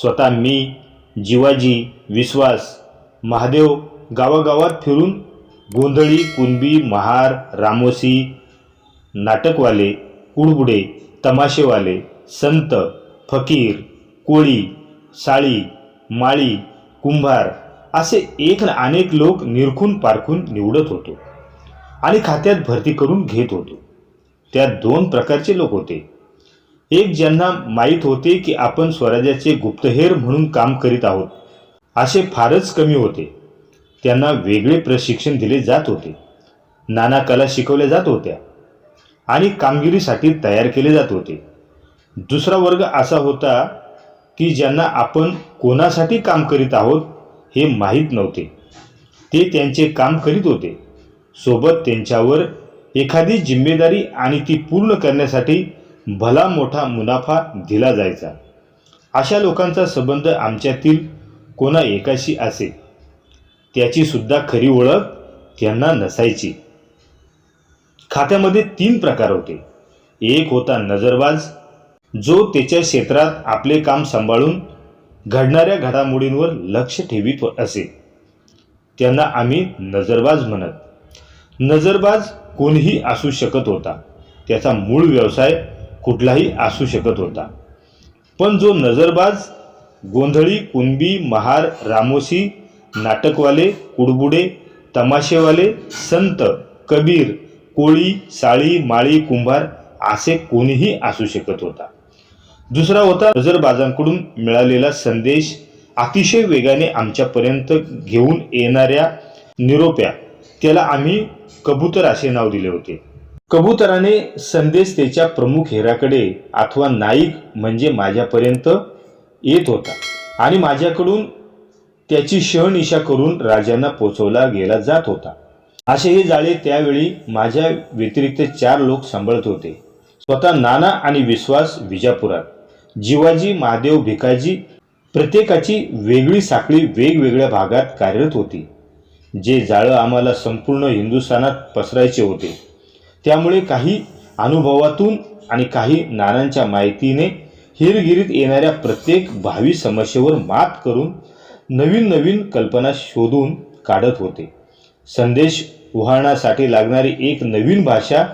स्वतः मी जिवाजी विश्वास महादेव गावागावात फिरून गोंधळी कुणबी महार रामोसी नाटकवाले कुडबुडे तमाशेवाले संत फकीर कोळी साळी माळी कुंभार असे एक अनेक लोक निरखून पारखून निवडत होतो आणि खात्यात भरती करून घेत होतो. त्यात दोन प्रकारचे लोक होते. एक ज्यांना माहीत होते की आपण स्वराज्याचे गुप्तहेर म्हणून काम करीत आहोत असे फारच कमी होते. त्यांना वेगळे प्रशिक्षण दिले जात होते. नाना कला शिकवल्या जात होत्या आणि कामगिरीसाठी तयार केले जात होते. दुसरा वर्ग असा होता की ज्यांना आपण कोणासाठी काम करीत आहोत हे माहीत नव्हते. ते त्यांचे काम करीत होते. सोबत त्यांच्यावर एखादी जिम्मेदारी आणि ती पूर्ण करण्यासाठी भला मोठा मुनाफा दिला जायचा. अशा लोकांचा संबंध आमच्यातील कोणा एकाशी असे त्याची सुद्धा खरी ओळख त्यांना नसायची. खात्यामध्ये तीन प्रकार होते. एक होता नजरबाज जो त्याच्या क्षेत्रात आपले काम सांभाळून घडणाऱ्या घडामोडींवर लक्ष ठेवीत असे. त्यांना आम्ही नजरबाज म्हणत. नजरबाज कोणीही असू शकत होता. त्याचा मूळ व्यवसाय कुठलाही असू शकत होता. पण जो नजरबाज गोंधळी कुणबी महार रामोशी नाटकवाले कुडबुडे तमाशेवाले संत कबीर कोळी साळी माळी कुंभार असे कोणीही असू शकत होता. दुसरा होता नजरबाजांकडून मिळालेला संदेश अतिशय वेगाने आमच्यापर्यंत घेऊन येणाऱ्या निरोप्या. त्याला आम्ही कबूतर असे नाव दिले होते. कबुतराने संदेश त्याच्या प्रमुख हेराकडे अथवा नाईक म्हणजे माझ्यापर्यंत येत होता. आणि माझ्याकडून त्याची शहनिशा करून राजांना पोचवला गेला जात होता. असे हे जाळे त्यावेळी माझ्या व्यतिरिक्त चार लोक सांभाळत होते. स्वतः नाना आणि विश्वास विजापुरात. जिवाजी महादेव भिकाजी प्रत्येकाची वेगळी साखळी वेगवेगळ्या भागात कार्यरत होती. जे जाळं आम्हाला संपूर्ण हिंदुस्थानात पसरायचे होते. त्यामुळे काही अनुभवातून आणि काही नानांच्या माहितीने हिरगिरीत येणाऱ्या प्रत्येक भावी समस्येवर मात करून नवीन नवीन कल्पना शोधून काढत होते. संदेश उहाळण्यासाठी लागणारी एक नवीन भाषा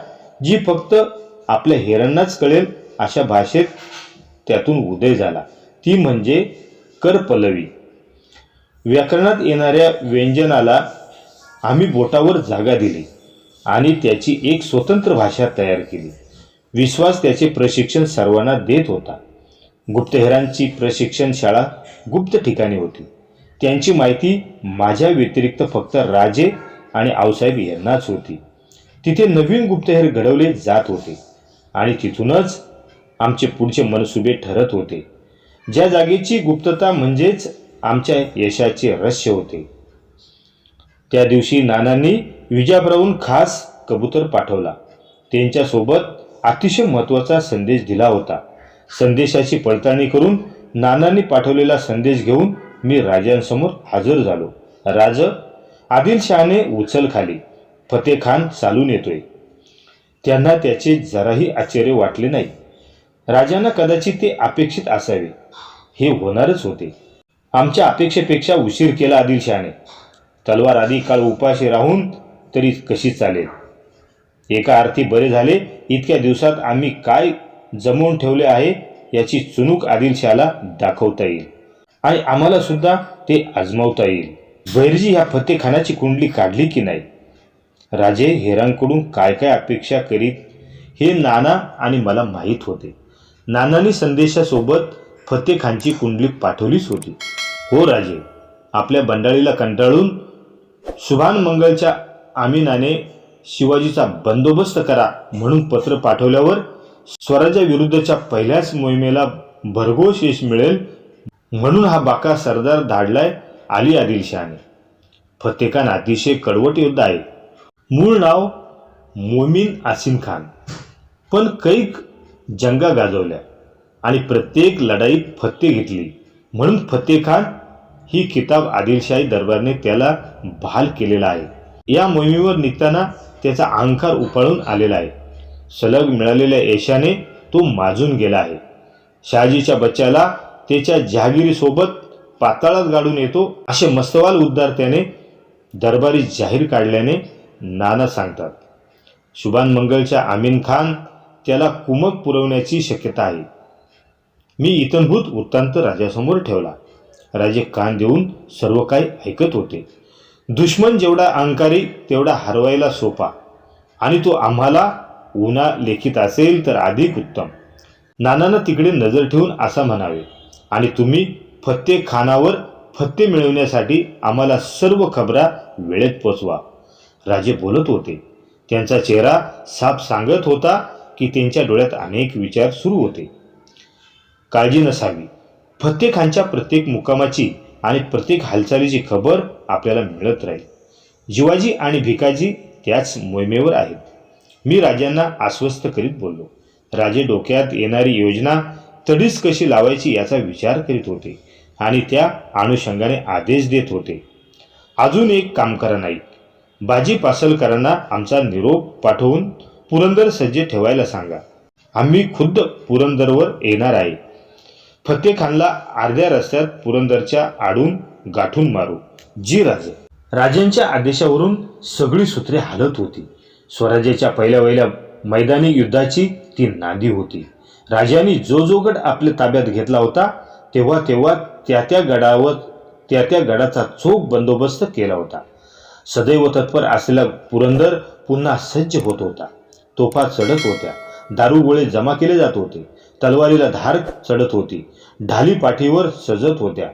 जी फक्त आपल्या हेरांनाच कळेल अशा भाषेत त्यातून उदय झाला. ती म्हणजे करपल्लवी. व्याकरणात येणाऱ्या व्यंजनाला आम्ही बोटावर जागा दिली. आणि त्याची एक स्वतंत्र भाषा तयार केली. विश्वास त्याचे प्रशिक्षण सर्वांना देत होता. गुप्तहेरांची प्रशिक्षण शाळा गुप्त ठिकाणी होती. त्यांची माहिती माझ्या व्यतिरिक्त फक्त राजे आणि आऊसाहेब यांनाच होती. तिथे नवीन गुप्तहेर घडवले जात होते आणि तिथूनच आमचे पुढचे मनसुबे ठरत होते. ज्या जागेची गुप्तता म्हणजेच आमच्या यशाचे रहस्य होते. त्या दिवशी नानांनी विजापुराहून खास कबूतर पाठवला. त्यांच्यासोबत अतिशय महत्त्वाचा संदेश दिला होता. संदेशाची पडताळणी करून नानांनी पाठवलेला संदेश घेऊन मी राजांसमोर हजर झालो. राज आदिलशहाने उचल खाली. फतेखान चालून येतोय. त्यांना त्याचे जराही आश्चर्य वाटले नाही. राजांना कदाचित ते अपेक्षित असावे. हे होणारच होते. आमच्या अपेक्षेपेक्षा उशीर केला आदिलशहाने. तलवार आधी काळ उपाशी राहून तरी कशी चालेल? एका अर्थी बरे झाले इतक्या दिवसात आम्ही काय जमवून ठेवले आहे याची चुनूक आदिलशहाला दाखवता येईल. आणि आम्हाला सुद्धा ते आजमावता येईल. बहिरजी ह्या फतेखानाची कुंडली काढली की नाही? राजे हेरांकडून काय काय अपेक्षा करीत हे नाना आणि मला माहीत होते. नानांनी संदेशासोबत फतेखानची कुंडली पाठवलीच होती. हो राजे आपल्या बंडाळीला कंटाळून सुभान मंगलच्या आमिनाने शिवाजीचा बंदोबस्त करा म्हणून पत्र पाठवल्यावर स्वराज्याविरुद्धच्या पहिल्याच मोहिमेला भरघोस यश मिळेल म्हणून हा बाका सरदार धाडलाय आली आदिलशहाने फतेखान अतिशय कडवट योद्धा आहे. मूळ नाव मोमीन आसिम खान. पण कैक जंगा गाजवल्या आणि प्रत्येक लढाईत फत्ते घेतली म्हणून फतेखान ही किताब आदिलशाही दरबारने त्याला बहाल केलेला आहे. या मोहिमेवर निघताना त्याचा अंकार उपाळून आलेला आहे. सलग मिळालेल्या यशाने तो माजून गेला आहे. शहाजीच्या बच्च्याला त्याच्या जहागिरीसोबत पाताळात गाडून येतो असे मस्तवाल उद्गार त्याने दरबारी जाहीर काढल्याने नाना सांगतात. शुभान मंगलच्या आमीन खान त्याला कुमक पुरवण्याची शक्यता आहे. मी इतनभूत वृत्तांत राजासमोर ठेवला. राजे कान देऊन सर्व काही ऐकत होते. दुश्मन जेवढा अहंकारी तेवढा हरवायला सोपा. आणि तो आम्हाला उन्हा लेखित असेल तर अधिक उत्तम. नानानं तिकडे नजर ठेवून असा म्हणावे आणि तुम्ही फत्ते खानावर फत्ते मिळवण्यासाठी आम्हाला सर्व खबरा वेळेत पोचवा. राजे बोलत होते. त्यांचा चेहरा साफ सांगत होता की त्यांच्या डोळ्यात अनेक विचार सुरू होते. काळजी नसावी. फत्ते खानच्या प्रत्येक मुकामाची आणि प्रत्येक हालचालीची खबर आपल्याला मिळत राहील. जिवाजी आणि भिकाजी त्याच मोहिमेवर आहेत. मी राजांना आश्वस्त करीत बोललो. राजे डोक्यात येणारी योजना तडीच कशी लावायची याचा विचार करीत होते आणि त्या अनुषंगाने आदेश देत होते. अजून एक काम करा नाही बाजी पासलकरांना आमचा निरोप पाठवून पुरंदर सज्ज ठेवायला सांगा. आम्ही खुद्द पुरंदरवर येणार आहे. फतेखानला अर्ध्या रस्त्यात पुरंदरच्या आडून गाठून मारू. जी राजे. राजांच्या आदेशावरून सगळी सूत्रे हालत होती. स्वराज्याच्या पहिल्या वहिल्या मैदानी युद्धाची ती नांदी होती. राजांनी जो जो गड आपल्या ताब्यात घेतला होता तेव्हा तेव्हा त्या त्या गडावर त्या त्या गडाचा चोख बंदोबस्त केला होता. सदैव तत्पर असलेला पुरंदर पुन्हा सज्ज होत होता. तोफा चढत होत्या. दारुगोळे जमा केले जात होते. तलवारीला धार चढत होती. ढाली पाठीवर सजत होत्या.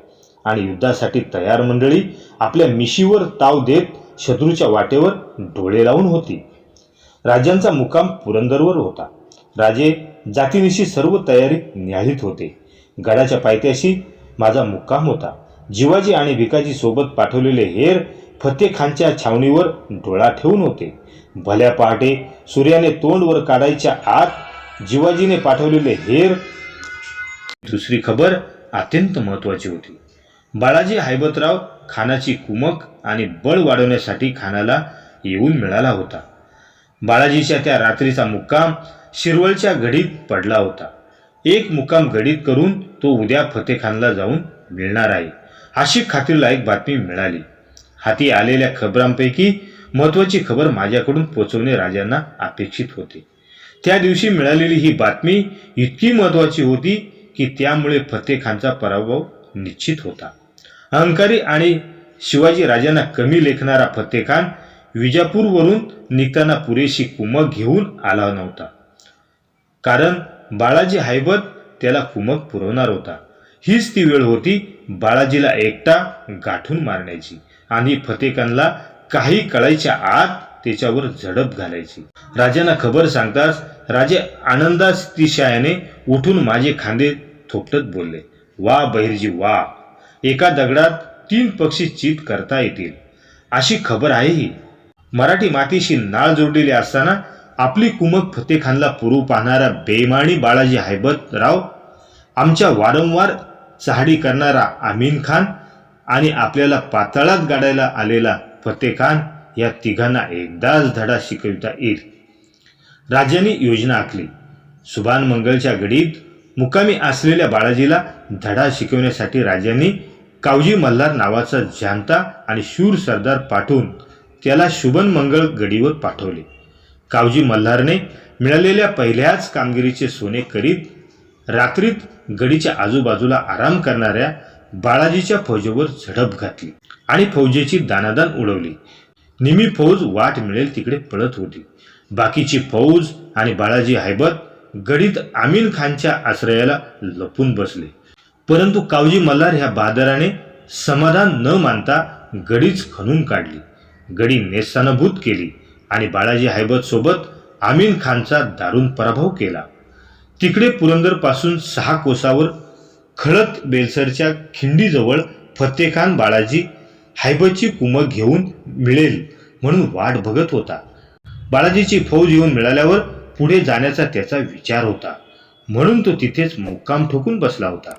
आणि युद्धासाठी तयार मंडळी आपल्या मिशीवर ताव देत शत्रूच्या वाटेवर डोळे लावून होती. राजांचा मुकाम पुरंदरवर होता. राजे जातीनिशी सर्व तयारी न्याहाळीत होते. गडाच्या पायथ्याशी माझा मुक्काम होता. जिवाजी आणि भिकाजी सोबत पाठवलेले हेर फतेखानच्या छावणीवर डोळा ठेवून होते. भल्या पहाटे सूर्याने तोंड वर काढायच्या आत जिवाजीने पाठवलेले हेर दुसरी खबर अत्यंत महत्वाची होती. बाळाजी हैबतराव खानाची कुमक आणि बळ वाढवण्यासाठी खानाला येऊन मिळाला होता. बाळाजीच्या त्या रात्रीचा मुक्काम शिरवळच्या घडीत पडला होता. एक मुक्काम घडीत करून तो उद्या फतेखानला जाऊन मिळणार आहे अशी खात्रीलायक बातमी मिळाली. हाती आलेल्या खबरांपैकी महत्वाची खबर माझ्याकडून पोचवणे राजांना अपेक्षित होते. त्या दिवशी मिळालेली ही बातमी इतकी महत्वाची होती की त्यामुळे फतेखानचा पराभव निश्चित होता. अहंकारी आणि शिवाजी राजांना कमी लेखणारा फतेखान विजापूरवरून निघताना पुरेशी कुमक घेऊन आला नव्हता. कारण बाळाजी हैबत त्याला कुमक पुरवणार होता. हीच ती वेळ होती बाळाजीला एकटा गाठून मारण्याची आणि फतेखानला काही कळायच्या आत त्याच्यावर झडप घालायची. राजांना खबर सांगताच राजे आनंदातिशयाने उठून माझे खांदे थोपटत बोलले. वा बहिर्जी वा. एका दगडात तीन पक्षी चित करता येतील. अशी खबर आहे ही मराठी मातीशी नाळ जोडलेली असताना आपली कुमक फतेखानला पुरू पाहणारा बेमाणी बाळाजी हैबतराव आमच्या वारंवार चहाडी करणारा आमीन खान आणि आपल्याला पातळात गाडायला आलेला फतेखान या तिघांना एकदाच धडा शिकविता येईल. राजांनी योजना आखली. सुभान मंगलच्या घडीत मुकामी असलेल्या बाळाजीला धडा शिकवण्यासाठी राजांनी कावजी मल्हार नावाचा जाणता आणि शूर सरदार पाठवून त्याला शुभन मंगळ गडीवर पाठवले. कावजी मल्हारने मिळालेल्या पहिल्याच कामगिरीचे सोने करीत रात्रीत गडीच्या आजूबाजूला आराम करणाऱ्या बाळाजीच्या फौजेवर झडप घातली आणि फौजेची दानादान उडवली. निमी फौज वाट मिळेल तिकडे पळत होती. बाकीची फौज आणि बाळाजी हैबत गडीत आमीन खानच्या आश्रयाला लपून बसले. परंतु कावजी मल्हार ह्या बहादराने समाधान न मानता गडीच खणून काढली. गडी नेस्तानभूत केली आणि बाळाजी हैबत सोबत आमीन खानचा दारुण पराभव केला. तिकडे पुरंदरपासून सहा कोसावर खळत बेलसरच्या खिंडीजवळ फतेखान बाळाजी हायबची कुमक घेऊन मिळेल म्हणून वाट बघत होता. बाळाजीची फौज येऊन मिळाल्यावर पुढे जाण्याचा त्याचा विचार होता. म्हणून तो तिथेच मुक्काम ठोकून बसला होता.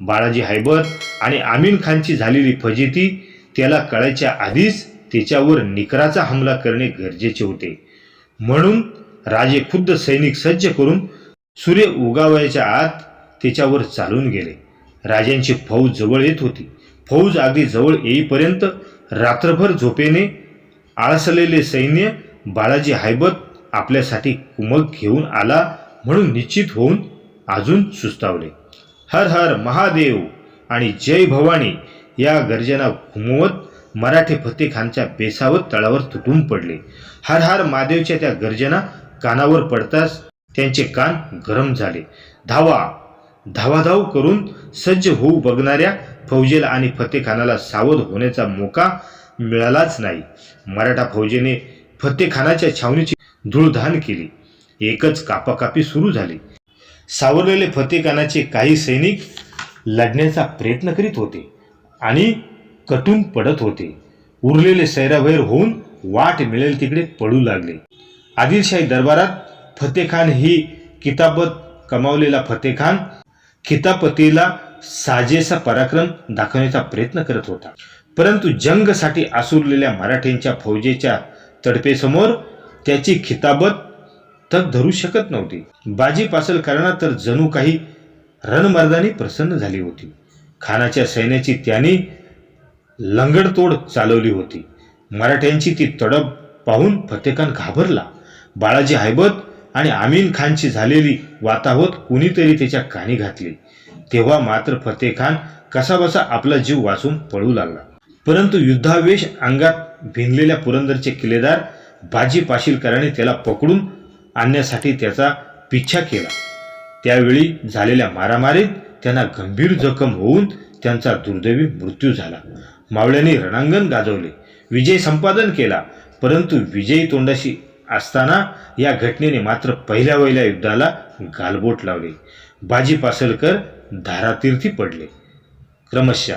बाळाजी हायबर आणि आमीन खानची झालेली फजिती त्याला कळायच्या आधीच त्याच्यावर निकराचा हमला करणे गरजेचे होते. म्हणून राजे खुद्द सैनिक सज्ज करून सूर्य उगावयाच्या आत त्याच्यावर चालून गेले. राजांची फौज जवळ येत होती. फौज अगदी जवळ येईपर्यंत रात्रभर झोपेने आळसलेले सैन्य बाळाजी हायबत आपल्यासाठी कुमक घेऊन आला म्हणून निश्चित होऊन अजून सुस्तावले. हर हर महादेव आणि जय भवानी या गर्जना घुमवत मराठे फतेखानच्या बेसावत तळावर तुटून पडले. हर हर महादेवच्या त्या गर्जना कानावर पडताच त्यांचे कान गरम झाले. धावा धावाधाव करून सज्ज होऊ बघणाऱ्या फौजेला आणि फतेखानाला सावध होण्याचा मोका मिळालाच नाही. मराठा फौजेने फतेखानाच्या छावणीची धूळधान केली. एकच कापाकापी सुरू झाली. सावरलेले फतेखानाचे काही सैनिक लढण्याचा प्रयत्न करीत होते आणि कटून पडत होते. उरलेले सैराभैर होऊन वाट मिळेल तिकडे पडू लागले. आदिलशाही दरबारात फतेखान ही किताबत कमावलेला फतेखान खितापतीला साजेसा पराक्रम दाखवण्याचा प्रयत्न करत होता. परंतु जंगसाठी आसुरलेल्या मराठ्यांच्या फौजेच्या तडपेसमोर त्याची खिताबत तग धरू शकत नव्हती. बाजी पासल करणार तर जणू काही रणमर्दानी प्रसन्न झाली होती. खानाच्या सैन्याची त्याने लंगडतोड चालवली होती. मराठ्यांची ती तडप पाहून फतेखान घाबरला. बाळाजी हायबत आणि आमीन खानची झालेली वातावत कुणीतरी त्याच्या कानी घातली. तेव्हा मात्र फतेखान कसाबसा आपला जीव वाचून पळू लागला. परंतु युद्धावेश अंगात भिनलेल्या पुरंदरचे किल्लेदार बाजी पाशीलकराने त्याला पकडून आणण्यासाठी त्याचा पिच्छा केला. त्यावेळी झालेल्या मारामारीत त्यांना गंभीर जखम होऊन त्यांचा दुर्दैवी मृत्यू झाला. मावळ्यांनी रणांगण गाजवले. विजय संपादन केला. परंतु विजयी तोंडाशी असताना या घटनेने मात्र पहिल्या वहिल्या युद्धाला गालबोट लावले. बाजी पासलकर धारातीर्थी पडले. क्रमशः